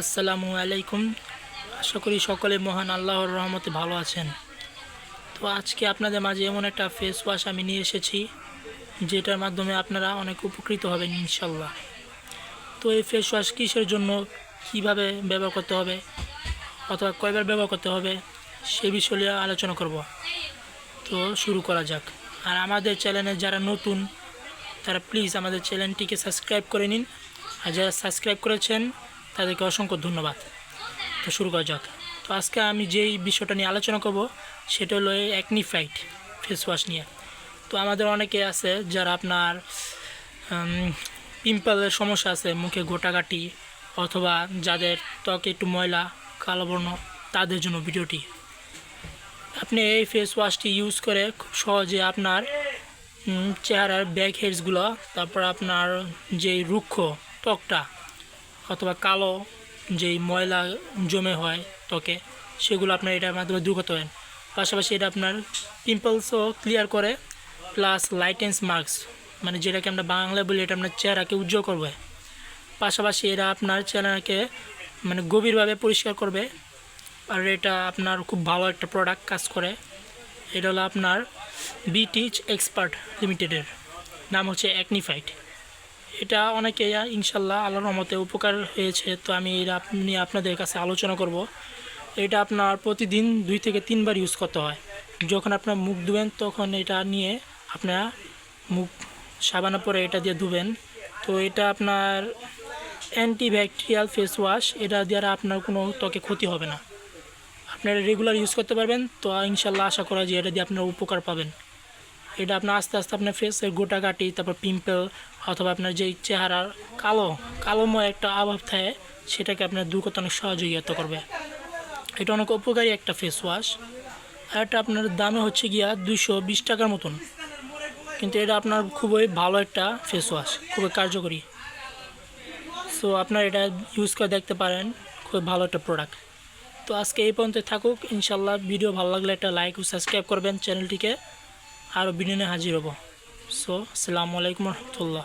আসসালামু আলাইকুম। আশা করি সকলে মহান আল্লাহর রহমতে ভালো আছেন। তো আজকে আপনাদের মাঝে এমন একটা ফেস ওয়াশ আমি নিয়ে এসেছি, যেটার মাধ্যমে আপনারা অনেক উপকৃত হবেন ইনশাল্লাহ। তো এই ফেস ওয়াশ কিসের জন্য, কীভাবে ব্যবহার করতে হবে, অথবা কয়বার ব্যবহার করতে হবে, সে বিষয়ে আলোচনা করব। তো শুরু করা যাক। আর আমাদের চ্যানেলে যারা নতুন, তারা প্লিজ আমাদের চ্যানেলটিকে সাবস্ক্রাইব করে নিন। আর যারা সাবস্ক্রাইব করেছেন তাদেরকে অসংখ্য ধন্যবাদ। তো শুরু করা যাক। তো আজকে আমি যেই বিষয়টা নিয়ে আলোচনা করব, সেটা হলো অ্যাকনিফাইট ফেস ওয়াশ নিয়ে। তো আমাদের অনেকে আছে যারা আপনার পিম্পলের সমস্যা আছে, মুখে গোটাগাটি অথবা যাদের ত্বকে একটু ময়লা, কালো বর্ণ, তাদের জন্য ভিডিওটি। আপনি এই ফেস ওয়াশটি ইউজ করে খুব সহজে আপনার চেহারার ব্যাক হেডসগুলো তারপর আপনার যেই রুক্ষ ত্বকটা অথবা কালো যেই ময়লা জমে হয় ত্বকে, সেগুলো আপনার এটার মাধ্যমে দূর করতে পারেন। পাশাপাশি এটা আপনার পিম্পলসও ক্লিয়ার করে প্লাস লাইটেন্স মার্কস মানে যেটাকে আমরা বাংলায় বলি এটা আপনার চেহারাকে উজ্জ্বল করবে। পাশাপাশি এটা আপনার চেহারাকে মানে গভীরভাবে পরিষ্কার করবে, আর এটা আপনার খুব ভালো একটা প্রোডাক্ট কাজ করে। এটা হলো আপনার বিটিচ এক্সপার্ট লিমিটেডের নাম হচ্ছে অ্যাকনিফাইট এটা অনেকে ইনশাল্লাহ আল্লাহর রহমতে উপকার হয়েছে, তো আমি এটা নিয়ে আপনাদের কাছে আলোচনা করব। এটা আপনার প্রতিদিন দুই থেকে তিনবার ইউজ করতে হয়। যখন আপনার মুখ ধুবেন, তখন এটা নিয়ে আপনারা মুখ সাবানের পরে এটা দিয়ে ধুবেন। তো এটা আপনার অ্যান্টিব্যাকটেরিয়াল ফেস ওয়াশ এটা দ্বারা আপনার কোনো ত্বকে ক্ষতি হবে না। আপনারা রেগুলার ইউজ করতে পারবেন, তো ইনশাল্লাহ আশা করা যে এটা দিয়ে আপনারা উপকার পাবেন। এটা আপনার আস্তে আস্তে আপনার ফেসের গোটা কাটি তারপর পিম্পল অথবা আপনার যেই চেহারার কালো, কালোময় একটা অভাব থাকে, সেটাকে আপনার দূর করতে অনেক সহযোগিতা করবে। এটা অনেক উপকারী একটা ফেস ওয়াশ আর এটা আপনার দামে হচ্ছে গিয়া দুশো বিশ টাকার মতন। কিন্তু এটা আপনার খুবই ভালো একটা ফেস ওয়াশ খুবই কার্যকরী। সো আপনার এটা ইউজ করে দেখতে পারেন খুব ভালো একটা প্রোডাক্ট তো আজকে এই পর্যন্ত থাকুক। ইনশাল্লাহ ভিডিও ভালো লাগলে একটা লাইক ও সাবস্ক্রাইব করবেন চ্যানেলটিকে। আরও ভিডিও হাজির হব। সো আসসালামু আলাইকুম রহমতুল্লাহ।